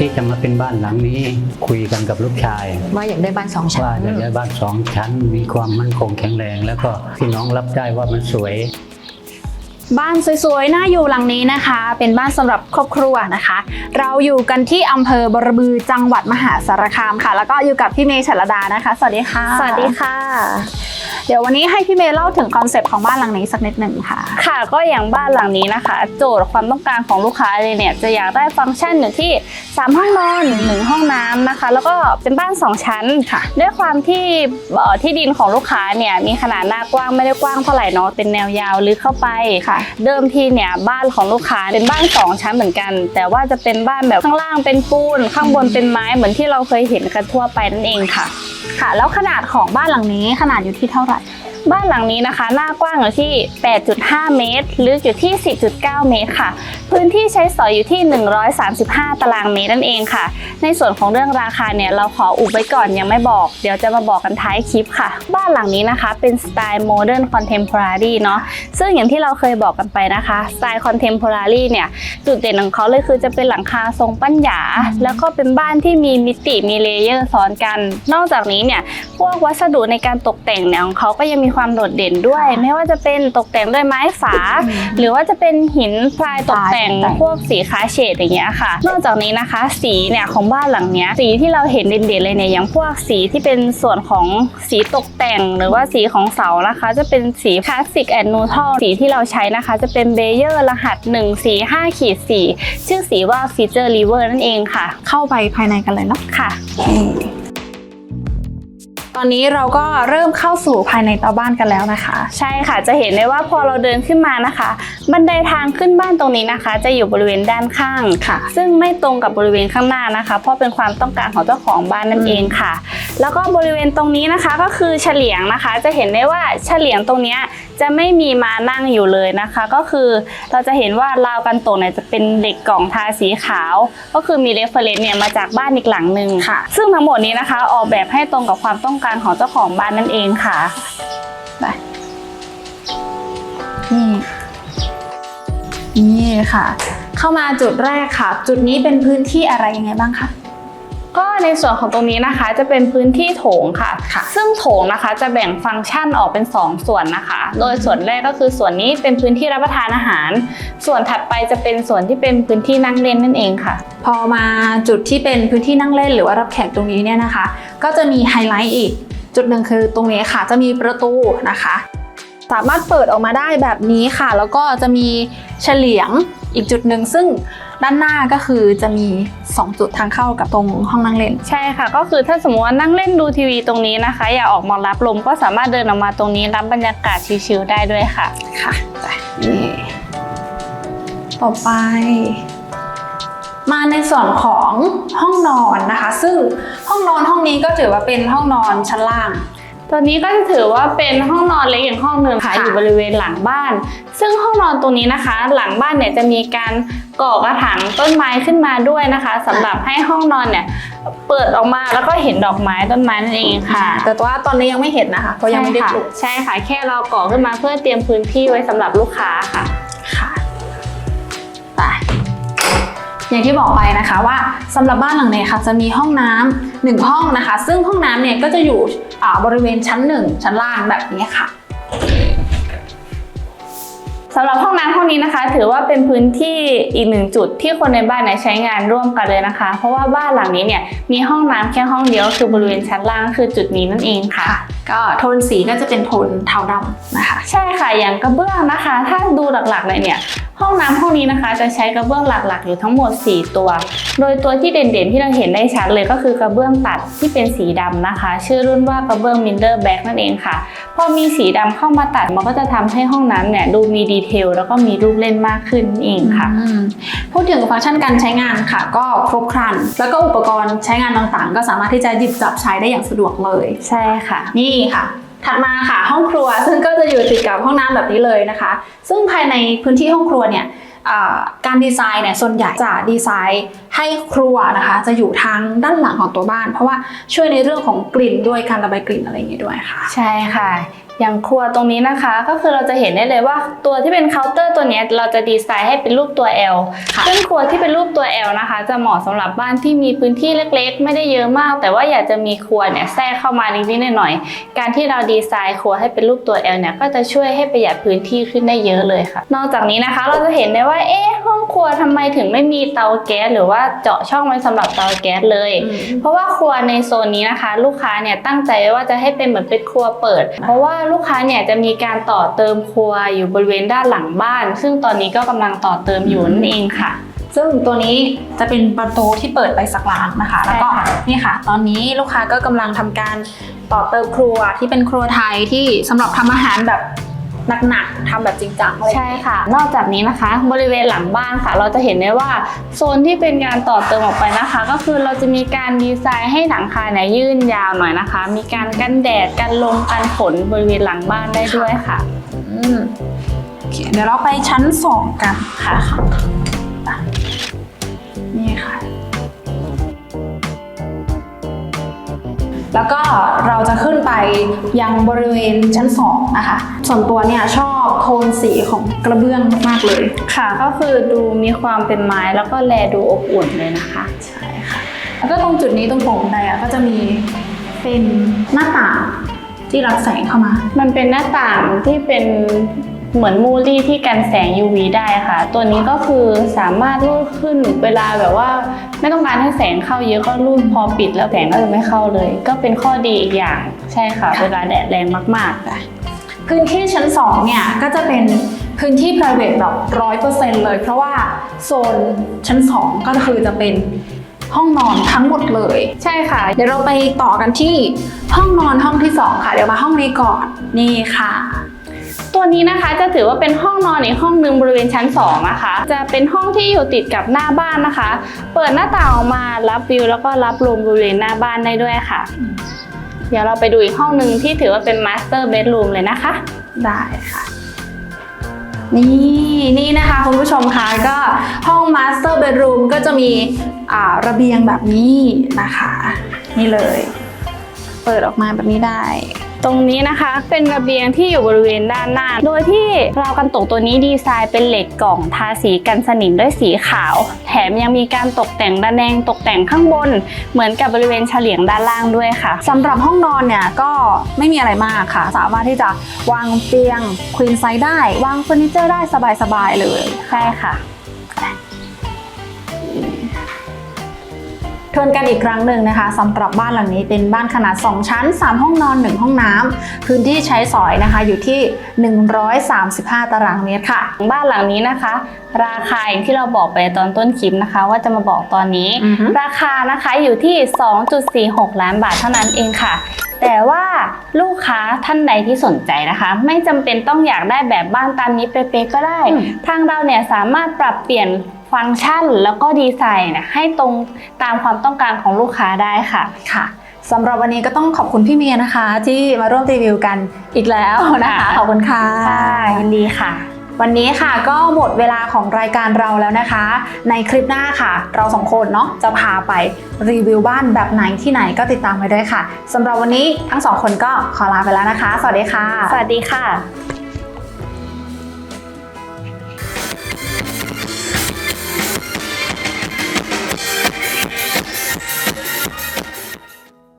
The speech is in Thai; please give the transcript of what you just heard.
ที่จะมาเป็นบ้านหลังนี้คุยกันกับลูกชาย ว่าอยากได้บ้านสองชั้นว่าอยากได้บ้านสองชั้น มีความมั่นคงแข็งแรง แล้วก็พี่น้องรับได้ว่ามันสวย บ้านสวยๆ น่าอยู่หลังนี้นะคะ เป็นบ้านสำหรับครอบครัวนะคะ เราอยู่กันที่อำเภอบรบือจังหวัดมหาสารคามค่ะ แล้วก็อยู่กับพี่เมย์ฉัลดานะคะ สวัสดีค่ะ สวัสดีค่ะ เดี๋ยววันนี้ให้พี่เมย์เล่าถึงคอนเซปต์ของบ้านหลังนี้สักนิดหนึ่งค่ะ ค่ะ ก็อย่างบ้านหลังนี้นะคะ โจทย์ความต้องการของลูกค้าเลยเนี่ยจะอยากได้ฟังก์ชันอยู่ที่ 3 ห้องนอน1ห้องน้ำนะคะ แล้วก็เป็นบ้าน 2 ชั้นค่ะ ด้วยความที่เอ่อที่ดินของลูกค้าเนี่ยมีขนาดหน้ากว้างไม่ได้กว้างเท่าไหร่เนาะเป็นแนวยาวลึกเข้าไปค่ะเดิมทีเนี่ยบ้านของลูกค้าเป็นบ้าน 2 ชั้นเหมือนกัน แต่ว่าจะเป็นบ้านแบบข้างล่างเป็นปูน ข้างบนเป็นไม้เหมือนที่เราเคยเห็นกันทั่วไปนั่นเองค่ะ ค่ะ แล้วขนาดของบ้านหลังนี้ขนาดอยู่ที่เท่าไหร่ บ้านหลังนี้นะคะ หน้ากว้างอยู่ที่ 8.5 เมตร ลึกอยู่ที่ 10.9 เมตรค่ะ พื้นที่ใช้สอยอยู่ที่ 135 ตารางเมตรนั่นเองค่ะ ในส่วนของเรื่องราคาเนี่ยเราขออุบไว้ก่อนยังไม่บอก เดี๋ยวจะมาบอกกันท้ายคลิปค่ะ บ้านหลังนี้นะคะเป็นสไตล์โมเดิร์นคอนเทมพอรารีเนาะ ซึ่งอย่างที่เราเคยบอกกันไปนะคะ สไตล์คอนเทมพอรารีเนี่ย จุดเด่นของเขาเลยคือจะเป็นหลังคาทรงปั้นหยาแล้วก็เป็นบ้านที่มีมิติมีเลเยอร์ซ้อนกัน นอกจากนี้เนี่ย พวกวัสดุในการตกแต่งเนี่ยของเขาก็ยังมีความโดดเด่นด้วย ไม่ว่าจะเป็นตกแต่งด้วยไม้ฝา หรือว่าจะเป็นหินพลายตกแต่งตกแต่งพวกสีคาเฉดอย่างเงี้ยค่ะ นอกจากนี้นะคะ สีเนี่ยของบ้านหลังเนี้ยสีที่เราเห็นเด่นๆเลยเนี่ยอย่างพวกสีที่เป็นส่วนของสีตกแต่งหรือว่าสีของเสานะคะ จะเป็นสีคลาสสิกแอนนูทัลสีที่เราใช้นะคะ จะเป็นเบเยอร์รหัส1 4 5ขีด4ชื่อสีว่าฟีเจอร์รีเวอร์นั่นเองค่ะ เข้าไปภายในกันเลยเนาะค่ะ ตอนนี้เราก็เริ่มเข้าสู่ภายในตัวบ้านกันแล้วนะคะ ใช่ค่ะจะเห็นได้ว่าพอเราเดินขึ้นมานะคะ บันไดทางขึ้นบ้านตรงนี้นะคะ จะอยู่บริเวณด้านข้างค่ะ ซึ่งไม่ตรงกับบริเวณข้างหน้านะคะ เพราะเป็นความต้องการของเจ้าของบ้านนั่นเองค่ะ แล้วก็บริเวณตรงนี้นะคะก็คือเฉลียงนะคะ จะเห็นได้ว่าเฉลียงตรงเนี้ย จะไม่มีมานั่งอยู่เลยนะคะ ก็คือเราจะเห็นว่าราวกันโตกเนี่ยจะเป็นเหล็กกล่องทาสีขาว ก็คือมีเรฟเฟรนซ์เนี่ยมาจากบ้านอีกหลังหนึ่งค่ะ ซึ่งทั้งหมดนี้นะคะ ออกแบบให้ตรงกับความต้องการของเจ้าของบ้านนั่นเองค่ะนี่นี่ค่ะ เข้ามาจุดแรกค่ะ จุดนี้เป็นพื้นที่อะไรยังไงบ้างคะก็ ในส่วนของตรงนี้นะคะ จะเป็นพื้นที่โถงค่ะค่ะ ซึ่งโถงนะคะจะแบ่งฟังก์ชันออกเป็น 2 ส่วนนะคะ โดยส่วนแรกก็คือส่วนนี้เป็นพื้นที่รับประทานอาหาร ส่วนถัดไปจะเป็นส่วนที่เป็นพื้นที่นั่งเล่นนั่นเองค่ะ พอมาจุดที่เป็นพื้นที่นั่งเล่นหรือว่ารับแขกตรงนี้เนี่ยนะคะ ก็จะมีไฮไลท์อีก จุดหนึ่งคือตรงนี้ค่ะ จะมีประตูนะคะสามารถเปิดออกมาได้แบบนี้ค่ะ แล้วก็จะมีเฉลียงอีกจุดหนึ่งซึ่ง ด้านหน้าก็คือจะมี 2 จุดทางเข้ากับตรงห้องนั่งเล่น ใช่ค่ะ ก็คือถ้าสมมติว่านั่งเล่นดูทีวีตรงนี้นะคะ อยากออกมารับลมก็สามารถเดินออกมาตรงนี้รับบรรยากาศชิลๆได้ด้วยค่ะค่ะไปนี่ต่อไป มาในส่วนของห้องนอนนะคะ ซึ่งห้องนอนห้องนี้ก็ถือว่าเป็นห้องนอนชั้นล่าง ตัวนี้ก็จะถือว่าเป็นห้องนอนเล็กอย่างห้องหนึ่งค่ะค่ะอยู่บริเวณหลังบ้าน ซึ่งห้องนอนตรงนี้นะคะ หลังบ้านเนี่ยจะมีการก่อกระถางต้นไม้ขึ้นมาด้วยนะคะสำหรับให้ห้องนอนเนี่ยเปิดออกมาแล้วก็เห็นดอกไม้ต้นไม้นั่นเองค่ะ แต่ว่าตอนนี้ยังไม่เห็นนะคะเพราะยังไม่ได้ใช่ค่ะปลูกใช่ค่ะแค่เราก่อขึ้นมาเพื่อเตรียมพื้นที่ไว้สำหรับลูกค้าค่ะค่ะไป อย่างที่บอกไปนะคะว่าสำหรับบ้านหลังนี้ค่ะจะมีห้องน้ำหนึ่งห้องนะคะ ซึ่งห้องน้ำเนี่ยก็จะอยู่อ่าบริเวณชั้นหนึ่งชั้นล่างแบบนี้ค่ะสำหรับห้องน้ำห้องนี้นะคะ ถือว่าเป็นพื้นที่อีกหนึ่งจุดที่คนในบ้านเนี่ยใช้งานร่วมกันเลยนะคะ เพราะว่าบ้านหลังนี้เนี่ยมีห้องน้ำแค่ห้องเดียวคือบริเวณชั้นล่างคือจุดนี้นั่นเองค่ะ ก็โทนสีก็จะเป็นโทนเทาดำนะคะ ใช่ค่ะอย่างกระเบื้องนะคะ ถ้าดูหลักๆเลยเนี่ยห้องน้ำห้องนี้นะคะจะใช้กระเบื้องหลักๆอยู่ทั้งหมด 4 ตัว โดยตัวที่เด่นๆที่เราเห็นได้ชัดเลยก็คือกระเบื้องตัดที่เป็นสีดำนะคะ ชื่อรุ่นว่ากระเบื้องมินเดอร์แบ็กนั่นเองค่ะ พอมีสีดำเข้ามาตัดมันก็จะทำให้ห้องน้ำเนี่ยดูมีดีเทลแล้วก็มีรูปเล่นมากขึ้นนั่นเองค่ะอืมพูดถึงฟังก์ชันการใช้งานค่ะ ก็ครบครัน แล้วก็อุปกรณ์ใช้งานต่างๆ ก็สามารถที่จะหยิบจับใช้ได้อย่างสะดวกเลย ใช่ค่ะ นี่ค่ะ ถัดมาค่ะห้องครัวซึ่งก็จะอยู่ติดกับห้องน้ำแบบนี้เลยนะคะ ซึ่งภายในพื้นที่ห้องครัวเนี่ยการดีไซน์เนี่ยส่วนใหญ่จะดีไซน์ให้ครัวนะคะจะอยู่ทางด้านหลังของตัวบ้าน เพราะว่าช่วยในเรื่องของกลิ่นด้วยการระบายกลิ่นอะไรอย่างเงี้ยด้วยค่ะ ใช่ค่ะ อย่างครัวตรงนี้นะคะ ก็คือเราจะเห็นได้เลยว่าตัวที่เป็นเคาน์เตอร์ตัวเนี้ยเราจะดีไซน์ให้เป็นรูปตัว L ค่ะซึ่งครัวที่เป็นรูปตัว L นะคะ จะเหมาะสำหรับบ้านที่มีพื้นที่เล็กๆ ไม่ได้เยอะมาก แต่ว่าอยากจะมีครัวเนี่ยแทรกเข้ามานิดๆหน่อยๆการที่เราดีไซน์ครัวให้เป็นรูปตัว L เนี่ยก็จะช่วยให้ประหยัดพื้นที่ขึ้นได้เยอะเลยค่ะ นอกจากนี้นะคะ เราจะเห็นได้ว่าเอ๊ะห้อง ครัวทำไมถึงไม่มีเตาแก๊สหรือว่าเจาะช่องไว้สำหรับเตาแก๊สเลย เพราะว่าครัวในโซนนี้นะคะ ลูกค้าเนี่ยตั้งใจไว้ว่าจะให้เป็นเหมือนเป็นครัวเปิด เพราะว่าลูกค้าเนี่ยจะมีการต่อเติมครัวอยู่บริเวณด้านหลังบ้าน ซึ่งตอนนี้ก็กำลังต่อเติมอยู่นั่นเองค่ะซึ่งตัวนี้จะเป็นประตูที่เปิดไปสักร้านนะคะใช่แล้วก็ค่ะนี่ค่ะ ตอนนี้ลูกค้าก็กำลังทำการต่อเติมครัวที่เป็นครัวไทยที่สำหรับทำอาหารแบบ หนักๆทำแบบจริงจังเลยใช่ค่ะ นอกจากนี้นะคะ บริเวณหลังบ้านค่ะ เราจะเห็นได้ว่าโซนที่เป็นการต่อเติมออกไปนะคะ ก็คือเราจะมีการดีไซน์ให้หลังคาเนี่ยยื่นยาวหน่อยนะคะ มีการกันแดดกันลมกันฝนบริเวณหลังบ้านได้ด้วยค่ะ อืมโอเคเดี๋ยวเราไปชั้นสองกันค่ะอะนี่ค่ะ แล้วก็เราจะขึ้นไปยังบริเวณชั้นสองนะคะ ส่วนตัวเนี่ยชอบโทนสีของกระเบื้องมากๆเลย ค่ะ ก็คือดูมีความเป็นไม้แล้วก็แลดูอบอุ่นเลยนะคะ ใช่ค่ะ แล้วก็ตรงจุดนี้ตรงโถงบันไดอะก็จะมีเป็นหน้าต่างที่รับแสงเข้ามา มันเป็นหน้าต่างที่เป็น เหมือนมูลี่ที่กันแสง UV ได้ค่ะ ตัวนี้ก็คือสามารถรูดขึ้นเวลาแบบว่า ไม่ต้องการให้แสงเข้าเยอะก็รูดพอปิดแล้วแสงก็จะไม่เข้าเลย ก็เป็นข้อดีอีกอย่างใช่ค่ะ เวลาแดดแรงมากพื้นที่ชั้น 2 เนี่ย ก็จะเป็นพื้นที่ private แบบร้อยเปอร์เซ็นต์เลย เพราะว่าโซนชั้น 2 ก็คือจะเป็นห้องนอนทั้งหมดเลยๆใช่ค่ะ เดี๋ยวเราไปต่อกันที่ห้องนอนห้องที่ 2 ค่ะ เดี๋ยวมาห้องนี้ก่อนนี่ค่ะ ตัวนี้นะคะจะถือว่าเป็นห้องนอนอีกห้องหนึ่งบริเวณชั้น2นะคะจะเป็นห้องที่อยู่ติดกับหน้าบ้านนะคะ เปิดหน้าต่างออกมารับวิวแล้วก็รับลมบริเวณหน้าบ้านได้ด้วยค่ะ เดี๋ยวเราไปดูอีกห้องหนึ่งที่ถือว่าเป็น master bedroom เลยนะคะ ได้ค่ะนี่นี่นะคะคุณผู้ชมคะก็ห้อง master bedroom ก็จะมีอ่าระเบียงแบบนี้นะคะ นี่เลย เปิดออกมาแบบนี้ได้ ตรงนี้นะคะเป็นระเบียงที่อยู่บริเวณด้านหน้า โดยที่ราวกันตกตัวนี้ดีไซน์เป็นเหล็กกล่องทาสีกันสนิมด้วยสีขาว แถมยังมีการตกแต่งระแนงตกแต่งข้างบน เหมือนกับบริเวณเฉลียงด้านล่างด้วยค่ะสำหรับห้องนอนเนี่ยก็ไม่มีอะไรมากค่ะ สามารถที่จะวางเตียงควีนไซด์ได้ วางเฟอร์นิเจอร์ได้สบายๆเลยใช่ค่ะ ทวนกันอีกครั้งหนึ่งนะคะสำหรับบ้านหลังนี้เป็นบ้านขนาด 2 ชั้น 3 ห้องนอน 1 ห้องน้ำพื้นที่ใช้สอยนะคะอยู่ที่ 135 ตารางเมตรค่ะ บ้านหลังนี้นะคะ ราคาอย่างที่เราบอกไปตอนต้นคลิปนะคะ ว่าจะมาบอกตอนนี้อือฮึราคานะคะอยู่ที่ 2.46 ล้านบาทเท่านั้นเองค่ะแต่ว่าลูกค้าท่านใดที่สนใจนะคะ ไม่จำเป็นต้องอยากได้แบบบ้านตามนี้เป๊ะๆก็ได้อืมทางเราเนี่ยสามารถปรับเปลี่ยน ฟังก์ชันแล้วก็ดีไซน์เนี่ยให้ตรงตามความต้องการของลูกค้าได้ค่ะค่ะสำหรับวันนี้ก็ต้องขอบคุณพี่เมียนะคะ ที่มาร่วมรีวิวกันอีกแล้วนะคะค่ะขอบคุณค่ะค่ะยินดีค่ะ วันนี้ค่ะก็หมดเวลาของรายการเราแล้วนะคะ ในคลิปหน้าค่ะ เราสองคนเนาะจะพาไปรีวิวบ้านแบบไหนที่ไหนก็ติดตามไปด้วยค่ะสำหรับวันนี้ทั้งสองคนก็ขอลาไปแล้วนะคะ สวัสดีค่ะ สวัสดีค่ะ